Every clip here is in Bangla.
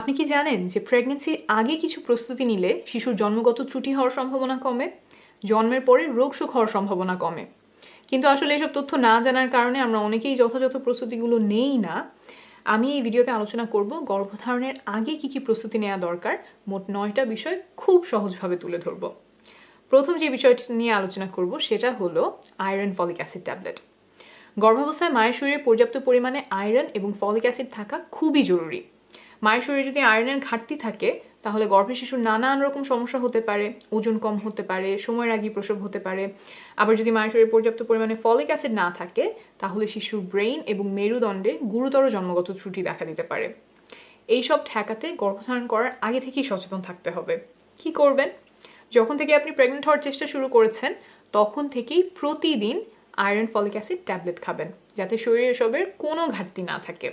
আপনি কি জানেন যে প্রেগনেন্সির আগে কিছু প্রস্তুতি নিলে শিশুর জন্মগত ত্রুটি হওয়ার সম্ভাবনা কমে, জন্মের পরে রোগশোক হওয়ার সম্ভাবনা কমে? কিন্তু আসলে এসব তথ্য না জানার কারণে আমরা অনেকেই যথাযথ প্রস্তুতিগুলো নেই না। আমি এই ভিডিওতে আলোচনা করব গর্ভধারণের আগে কি কি প্রস্তুতি নেওয়া দরকার, মোট নয়টা বিষয় খুব সহজভাবে তুলে ধরব। প্রথম যে বিষয়টি নিয়ে আলোচনা করব সেটা হলো আয়রন ফলিক অ্যাসিড ট্যাবলেট। গর্ভাবস্থায় মায়ের শরীরে পর্যাপ্ত পরিমাণে আয়রন এবং ফলিক অ্যাসিড থাকা খুবই জরুরি। মায়ের শরীরে যদি আয়রনের ঘাটতি থাকে, তাহলে গর্ভে শিশুর নানান রকম সমস্যা হতে পারে, ওজন কম হতে পারে সময়ের আগে প্রসব হতে পারে। আবার যদি মায়ের শরীরে পর্যাপ্ত পরিমাণে ফলিক অ্যাসিড না থাকে, তাহলে শিশুর ব্রেইন এবং মেরুদণ্ডে গুরুতর জন্মগত ত্রুটি দেখা দিতে পারে। এইসব ঠেকাতে গর্ভধারণ করার আগে থেকেই সচেতন থাকতে হবে। কি করবেন? যখন থেকে আপনি প্রেগনেন্ট হওয়ার চেষ্টা শুরু করেছেন, তখন থেকেই প্রতিদিন আয়রন ফলিক অ্যাসিড ট্যাবলেট খাবেন, যাতে শরীরে এসবের কোনো ঘাটতি না থাকে।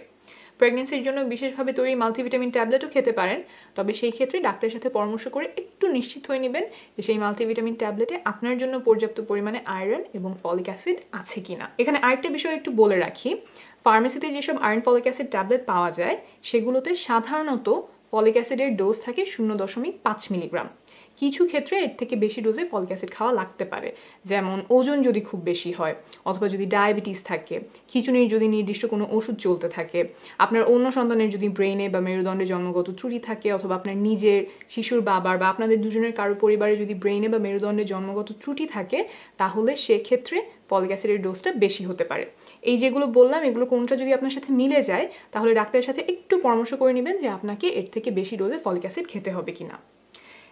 প্রেগনেন্সির জন্য বিশেষভাবে তৈরি মাল্টিভিটামিন ট্যাবলেটও খেতে পারেন। তবে সেই ক্ষেত্রে ডাক্তারের সাথে পরামর্শ করে একটু নিশ্চিত হয়ে নেবেন যে সেই মাল্টিভিটামিন ট্যাবলেটে আপনার জন্য পর্যাপ্ত পরিমাণে আয়রন এবং ফলিক অ্যাসিড আছে কিনা। এখানে আরেকটা বিষয় একটু বলে রাখি। ফার্মেসিতে যেসব আয়রন ফলিক অ্যাসিড ট্যাবলেট পাওয়া যায়, সেগুলোতে সাধারণত ফলিক অ্যাসিডের ডোজ থাকে শূন্য দশমিক পাঁচ মিলিগ্রাম কিছু ক্ষেত্রে এর থেকে বেশি ডোজে ফলিক অ্যাসিড খাওয়া লাগতে পারে। যেমন ওজন যদি খুব বেশি হয়, অথবা যদি ডায়াবেটিস থাকে খিচুনির যদি নির্দিষ্ট কোনো ওষুধ চলতে থাকে, আপনার অন্য সন্তানের যদি ব্রেনে বা মেরুদণ্ডে জন্মগত ত্রুটি থাকে, অথবা আপনার নিজের শিশুর বাবার বা আপনাদের দুজনের কারও পরিবারে যদি ব্রেনে বা মেরুদণ্ডে জন্মগত ত্রুটি থাকে, তাহলে সেক্ষেত্রে ফলিক অ্যাসিডের ডোজটা বেশি হতে পারে। এই যেগুলো বললাম, এগুলো কোনটা যদি আপনার সাথে মিলে যায়, তাহলে ডাক্তারের সাথে একটু পরামর্শ করে নেবেন যে আপনাকে এর থেকে বেশি ডোজে ফলিক অ্যাসিড খেতে হবে কিনা।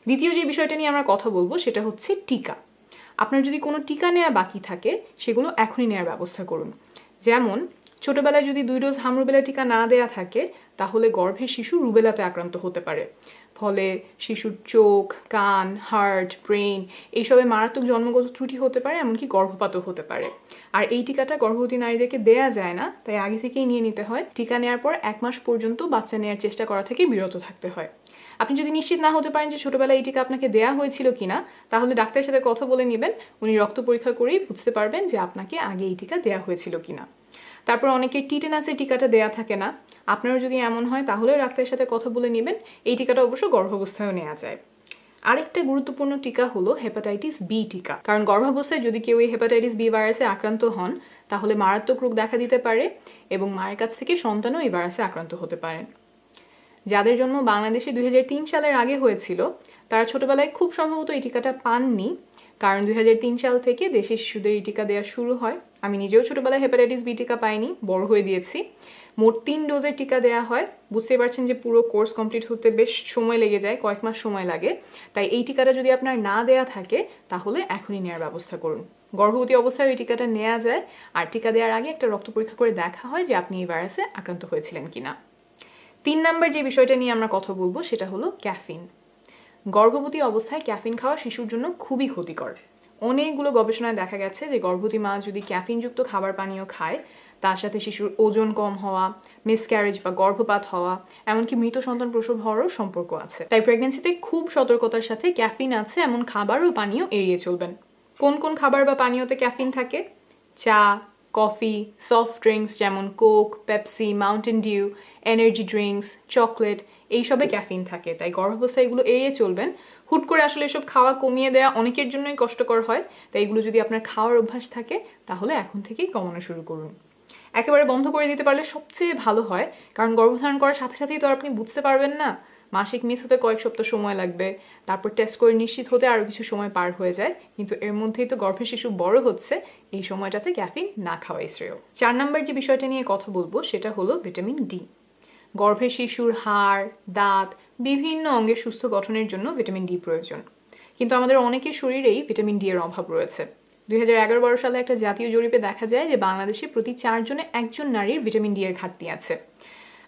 দ্বিতীয় যে বিষয়টা নিয়ে আমরা কথা বলব সেটা হচ্ছে টিকা। আপনার যদি কোনো টিকা নেওয়া বাকি থাকে, সেগুলো এখনই নেওয়ার ব্যবস্থা করুন। যেমন, ছোটবেলায় যদি দুই ডোজ হামরুবেলা টিকা না দেয়া থাকে, তাহলে গর্ভে শিশু রুবেলাতে আক্রান্ত হতে পারে। ফলে শিশুর চোখ, কান, হার্ট ব্রেন এইসবে মারাত্মক জন্মগত ত্রুটি হতে পারে, এমনকি গর্ভপাতও হতে পারে। আর এই টিকাটা গর্ভবতী নারীদেরকে দেয়া যায় না, তাই আগে থেকেই নিয়ে নিতে হয়। টিকা নেওয়ার পর এক মাস পর্যন্ত বাচ্চা নেওয়ার চেষ্টা করা থেকে বিরত থাকতে হয়। আপনি যদি নিশ্চিত না হতে পারেন যে ছোটবেলায় এই টিকা আপনাকে দেয়া হয়েছিল কিনা, তাহলে ডাক্তারের সাথে কথা বলে নেবেন। উনি রক্ত পরীক্ষা করেই বুঝতে পারবেন যে আপনাকে আগে এই টিকা দেয়া হয়েছিল কিনা। তারপর অনেকের টিটেনাসের টিকাটা দেয়া থাকে না। আপনারও যদি এমন হয়, তাহলে ডাক্তারের সাথে কথা বলে নেবেন। এই টিকাটা অবশ্য গর্ভাবস্থায়ও নেওয়া যায়। আরেকটা গুরুত্বপূর্ণ টিকা হলো হেপাটাইটিস বি টিকা। কারণ গর্ভাবস্থায় যদি কেউ এই হেপাটাইটিস বি ভাইরাসে আক্রান্ত হন, তাহলে মারাত্মক রোগ দেখা দিতে পারে এবং মায়ের কাছ থেকে সন্তানও এই ভাইরাসে আক্রান্ত হতে পারেন। যাদের জন্ম বাংলাদেশে দুই হাজার তিন সালের আগে হয়েছিল, তারা ছোটবেলায় খুব সম্ভবত এই টিকাটা পাননি, কারণ দুই হাজার তিন সাল থেকে দেশে শিশুদের এই টিকা দেওয়া শুরু হয়। আমি নিজেও ছোটবেলায় হেপাটাইটিস বি টিকা পাইনি, বড় হয়ে দিয়েছি। মোট তিন ডোজের টিকা দেওয়া হয়। বুঝতেই পারছেন যে পুরো কোর্স কমপ্লিট হতে বেশ সময় লেগে যায়, কয়েক মাস সময় লাগে। তাই এই টিকাটা যদি আপনার না দেয়া থাকে, তাহলে এখনই নেওয়ার ব্যবস্থা করুন। গর্ভবতী অবস্থায় ওই টিকাটা নেওয়া যায়। আর টিকা দেওয়ার আগে একটা রক্ত পরীক্ষা করে দেখা হয় যে আপনি এই ভাইরাসে আক্রান্ত হয়েছিলেন কিনা। তিন নাম্বার যে বিষয়টা নিয়ে আমরা কথা বলব সেটা হলো ক্যাফিন। গর্ভবতী অবস্থায় ক্যাফিন খাওয়া শিশুর জন্য খুবই ক্ষতিকর। অনেকগুলো গবেষণায় দেখা গেছে যে গর্ভবতী মা যদি ক্যাফিনযুক্ত খাবার পানীয় খায়, তার সাথে শিশুর ওজন কম হওয়া মিসক্যারেজ বা গর্ভপাত হওয়া, এমনকি মৃত সন্তান প্রসব হওয়ারও সম্পর্ক আছে। তাই প্রেগনেন্সিতে খুব সতর্কতার সাথে ক্যাফিন আছে, এমন খাবার ও পানীয় এড়িয়ে চলবেন। কোন কোন খাবার বা পানীয়তে ক্যাফিন থাকে? চা কফি সফট ড্রিঙ্কস যেমন Coke Pepsi Mountain Dew energy drinks chocolate এইসবে ক্যাফিন থাকে। তাই গর্ভাবস্থায় এগুলো এড়িয়ে চলবেন। হুট করে আসলে এসব খাওয়া কমিয়ে দেওয়া অনেকের জন্যই কষ্টকর হয়। তাই এগুলো যদি আপনার খাওয়ার অভ্যাস থাকে, তাহলে এখন থেকেই কমানো শুরু করুন। একেবারে বন্ধ করে দিতে পারলে সবচেয়ে ভালো হয়, কারণ গর্ভধারণ করার সাথে সাথেই তো আপনি বুঝতে পারবেন না। মাসিক মিস হতে কয়েক সপ্তাহ সময় লাগবে। তারপর টেস্ট করে নিশ্চিত হতে আরও কিছু সময় পার হয়ে যায়। কিন্তু এর মধ্যেই তো গর্ভের শিশু বড় হচ্ছে, এই সময়টাতে ক্যাফিন না খাওয়াই শ্রেয়। চার নাম্বার যে বিষয়টা নিয়ে কথা বলব, সেটা হলো ভিটামিন ডি গর্ভের শিশুর হাড়, দাঁত, বিভিন্ন অঙ্গের সুস্থ গঠনের জন্য ভিটামিন ডি প্রয়োজন। কিন্তু আমাদের অনেকের শরীরেই ভিটামিন ডি এর অভাব রয়েছে। দুই হাজার সালে একটা জাতীয় জরিপে দেখা যায় যে বাংলাদেশে প্রতি চারজনে একজন নারীর ভিটামিন ডি এর ঘাটতি আছে।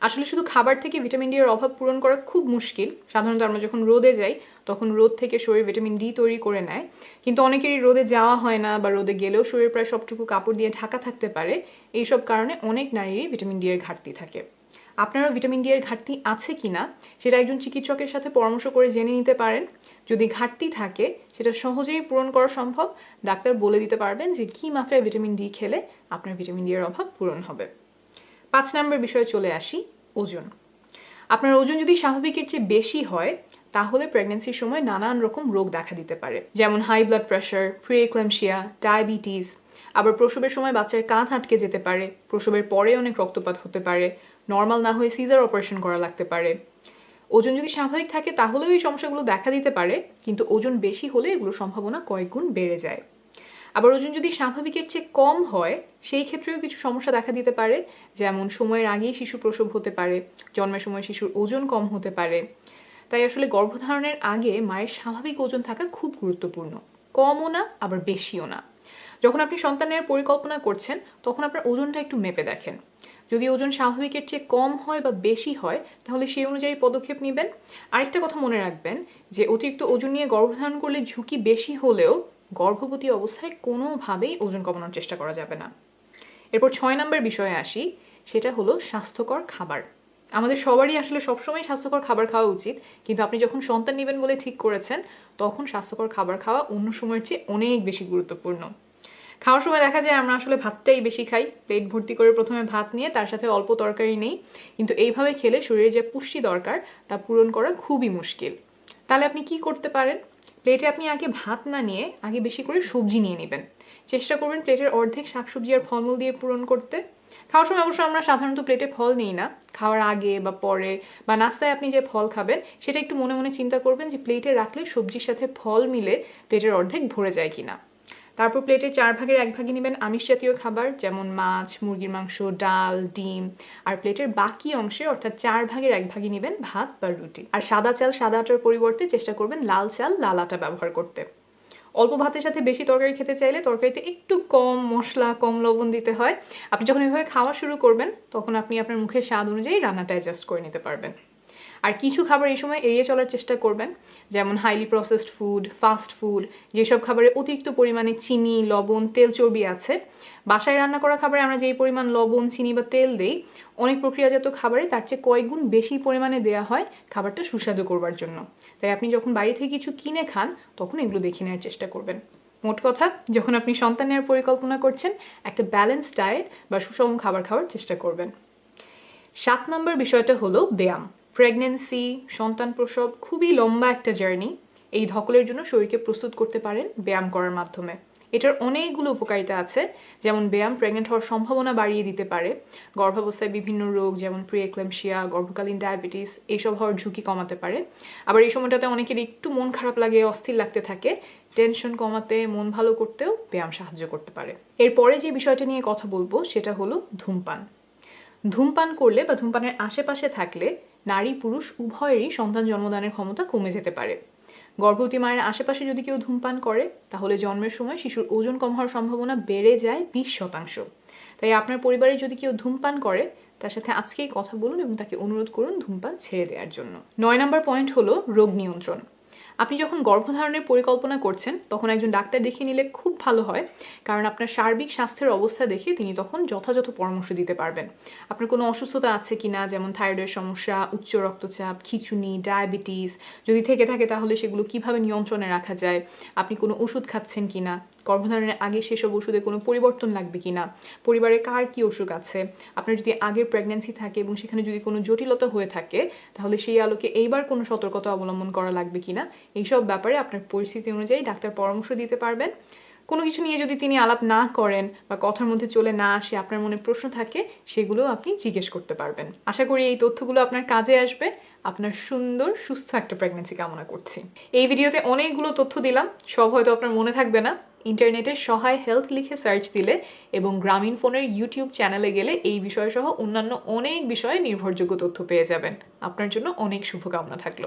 আসলে শুধু খাবার থেকে ভিটামিন ডি এর অভাব পূরণ করা খুব মুশকিল। সাধারণত আমরা যখন রোদে যাই, তখন রোদ থেকে শরীর ভিটামিন ডি তৈরি করে নেয়। কিন্তু অনেকেরই রোদে যাওয়া হয় না বা রোদে গেলেও শরীর প্রায় সবটুকু কাপড় দিয়ে ঢাকা থাকতে পারে। এইসব কারণে অনেক নারীরই ভিটামিন ডি এর ঘাটতি থাকে। আপনারও ভিটামিন ডি এর ঘাটতি আছে কি না? সেটা একজন চিকিৎসকের সাথে পরামর্শ করে জেনে নিতে পারেন। যদি ঘাটতি থাকে, সেটা সহজেই পূরণ করা সম্ভব। ডাক্তার বলে দিতে পারবেন যে কী মাত্রায় ভিটামিন ডি খেলে আপনার ভিটামিন ডি এর অভাব পূরণ হবে। পাঁচ নম্বর বিষয়ে চলে আসি, ওজন। আপনার ওজন যদি স্বাভাবিকের চেয়ে বেশি হয়, তাহলে প্রেগনেন্সির সময় নানান রকম রোগ দেখা দিতে পারে। যেমন high blood pressure preeclampsia diabetes আবার প্রসবের সময় বাচ্চার কাঁধ আটকে যেতে পারে, প্রসবের পরে অনেক রক্তপাত হতে পারে নর্মাল না হয়ে সিজার অপারেশন করা লাগতে পারে। ওজন যদি স্বাভাবিক থাকে, তাহলেও এই সমস্যাগুলো দেখা দিতে পারে, কিন্তু ওজন বেশি হলে এগুলো সম্ভাবনা কয়েক গুণ বেড়ে যায়। আবার ওজন যদি স্বাভাবিকের চেয়ে কম হয়, সেই ক্ষেত্রেও কিছু সমস্যা দেখা দিতে পারে। যেমন সময়ের আগেই শিশু প্রসব হতে পারে, জন্মের সময় শিশুর ওজন কম হতে পারে। তাই আসলে গর্ভধারণের আগে মায়ের স্বাভাবিক ওজন থাকা খুব গুরুত্বপূর্ণ। কমও না, আবার বেশিও না। যখন আপনি সন্তানের পরিকল্পনা করছেন, তখন আপনার ওজনটা একটু মেপে দেখেন। যদি ওজন স্বাভাবিকের চেয়ে কম হয় বা বেশি হয়, তাহলে সেই অনুযায়ী পদক্ষেপ নেবেন। আরেকটা কথা মনে রাখবেন, যে অতিরিক্ত ওজন নিয়ে গর্ভধারণ করলে ঝুঁকি বেশি হলেও গর্ভবতী অবস্থায় কোনোভাবেই ওজন কমানোর চেষ্টা করা যাবে না। এরপর ছয় নম্বর বিষয়ে আসি, সেটা হলো স্বাস্থ্যকর খাবার। আমাদের সবারই আসলে সবসময় স্বাস্থ্যকর খাবার খাওয়া উচিত, কিন্তু আপনি যখন সন্তান নেবেন বলে ঠিক করেছেন, তখন স্বাস্থ্যকর খাবার খাওয়া অন্য সময়ের চেয়ে অনেক বেশি গুরুত্বপূর্ণ। খাওয়ার সময় দেখা যায় আমরা আসলে ভাতটাই বেশি খাই, প্লেট ভর্তি করে প্রথমে ভাত নিয়ে তার সাথে অল্প তরকারি নেই, কিন্তু এইভাবে খেলে শরীরে যে পুষ্টি দরকার, তা পূরণ করা খুবই মুশকিল। তাহলে আপনি কি করতে পারেন? প্লেটে আপনি আগে ভাত না নিয়ে আগে বেশি করে সবজি নিয়ে নেবেন। চেষ্টা করবেন প্লেটের অর্ধেক শাকসবজি আর ফলমূল দিয়ে পূরণ করতে। খাওয়ার সময় অবশ্য আমরা সাধারণত প্লেটে ফল নিই না। খাওয়ার আগে বা পরে বা নাস্তায় আপনি যে ফল খাবেন, সেটা একটু মনে মনে চিন্তা করবেন যে প্লেটে রাখলে সবজির সাথে ফল মিলে প্লেটের অর্ধেক ভরে যায় কিনা। তারপর প্লেটের চার ভাগের এক ভাগই নেবেন আমিষ জাতীয় খাবার, যেমন মাছ, মুরগির মাংস, ডাল, ডিম। আর প্লেটের বাকি অংশে অর্থাৎ চার ভাগের এক ভাগই নেবেন ভাত বা রুটি। আর সাদা চাল সাদা আটার পরিবর্তে চেষ্টা করবেন লাল চাল লাল আটা ব্যবহার করতে। অল্প ভাতের সাথে বেশি তরকারি খেতে চাইলে তরকারিতে একটু কম মশলা, কম লবণ দিতে হয়। আপনি যখন এভাবে খাওয়া শুরু করবেন, তখন আপনি আপনার মুখের স্বাদ অনুযায়ী রান্নাটা অ্যাডজাস্ট করে নিতে পারবেন। আর কিছু খাবার এই সময় এড়িয়ে চলার চেষ্টা করবেন, যেমন highly processed food fast food যেসব খাবারে অতিরিক্ত পরিমাণে চিনি, লবণ, তেল চর্বি আছে। বাসায় রান্না করা খাবারে আমরা যেই পরিমাণ লবণ, চিনি বা তেল দেই, অনেক প্রক্রিয়াজাত খাবারে তার চেয়ে কয়েকগুণ বেশি পরিমাণে দেওয়া হয় খাবারটা সুস্বাদু করবার জন্য। তাই আপনি যখন বাড়ি থেকে কিছু কিনে খান, তখন এগুলো দেখে নেওয়ার চেষ্টা করবেন। মোট কথা, যখন আপনি সন্তান নেওয়ার পরিকল্পনা করছেন, একটা ব্যালেন্স ডায়েট বা সুষম খাবার খাওয়ার চেষ্টা করবেন। সাত নম্বর বিষয়টা হলো ব্যায়াম। প্রেগনেন্সি সন্তান প্রসব, খুবই লম্বা একটা জার্নি এই ধকলের জন্য শরীরকে প্রস্তুত করতে পারেন ব্যায়াম করার মাধ্যমে। এটার অনেকগুলো উপকারিতা আছে, যেমন ব্যায়াম প্রেগনেন্ট হওয়ার সম্ভাবনা বাড়িয়ে দিতে পারে। গর্ভাবস্থায় বিভিন্ন রোগ, যেমন প্রিএক্লেমশিয়া গর্ভকালীন ডায়াবেটিস এইসব হওয়ার ঝুঁকি কমাতে পারে। আবার এই সময়টাতে অনেকের একটু মন খারাপ লাগে, অস্থির লাগতে থাকে। টেনশন কমাতে, মন ভালো করতেও ব্যায়াম সাহায্য করতে পারে। এরপরে যে বিষয়টা নিয়ে কথা বলব, সেটা হলো ধূমপান। ধূমপান করলে বা ধূমপানের আশেপাশে থাকলে নারী, পুরুষ উভয়েরই সন্তান জন্মদানের ক্ষমতা কমে যেতে পারে। গর্ভবতী মায়ের আশেপাশে যদি কেউ ধূমপান করে, তাহলে জন্মের সময় শিশুর ওজন কম হওয়ার সম্ভাবনা বেড়ে যায় বিশ শতাংশ। তাই আপনার পরিবারে যদি কেউ ধূমপান করে, তার সাথে আজকেই কথা বলুন এবং তাকে অনুরোধ করুন ধূমপান ছেড়ে দেওয়ার জন্য। নয় নম্বর পয়েন্ট হলো রোগ নিয়ন্ত্রণ। আপনি যখন গর্ভধারণের পরিকল্পনা করছেন, তখন একজন ডাক্তার দেখিয়ে নিলে খুব ভালো হয়। কারণ আপনার সার্বিক স্বাস্থ্যের অবস্থা দেখে তিনি তখন যথাযথ পরামর্শ দিতে পারবেন। আপনার কোনো অসুস্থতা আছে কি না যেমন থাইরয়েড সমস্যা, উচ্চ রক্তচাপ, খিচুনি, ডায়াবেটিস, যদি থেকে থাকে তাহলে সেগুলো কীভাবে নিয়ন্ত্রণে রাখা যায়, আপনি কোনো ওষুধ খাচ্ছেন কি না গর্ভধারণের আগে সেসব ওষুধে কোনো পরিবর্তন লাগবে কি না পরিবারে কার কি অসুখ আছে? আপনার যদি আগের প্রেগনেন্সি থাকে এবং সেখানে যদি কোনো জটিলতা হয়ে থাকে, তাহলে সেই আলোকে এইবার কোনো সতর্কতা অবলম্বন করা লাগবে কি না এইসব ব্যাপারে আপনার পরিস্থিতি অনুযায়ী ডাক্তার পরামর্শ দিতে পারবেন। কোনো কিছু নিয়ে যদি তিনি আলাপ না করেন বা কথার মধ্যে চলে না আসে, আপনার মনে প্রশ্ন থাকে, সেগুলো আপনি জিজ্ঞেস করতে পারবেন। আশা করি এই তথ্যগুলো আপনার কাজে আসবে। আপনার সুন্দর, সুস্থ একটা প্রেগনেন্সি কামনা করছি। এই ভিডিওতে অনেকগুলো তথ্য দিলাম। সব হয়তো আপনার মনে থাকবে না। ইন্টারনেটে সহায় হেলথ লিখে সার্চ দিলে এবং গ্রামীণ ফোনের ইউটিউব চ্যানেলে গেলে এই বিষয়সহ অন্যান্য অনেক বিষয়ে নির্ভরযোগ্য তথ্য পেয়ে যাবেন। আপনার জন্য অনেক শুভকামনা থাকল।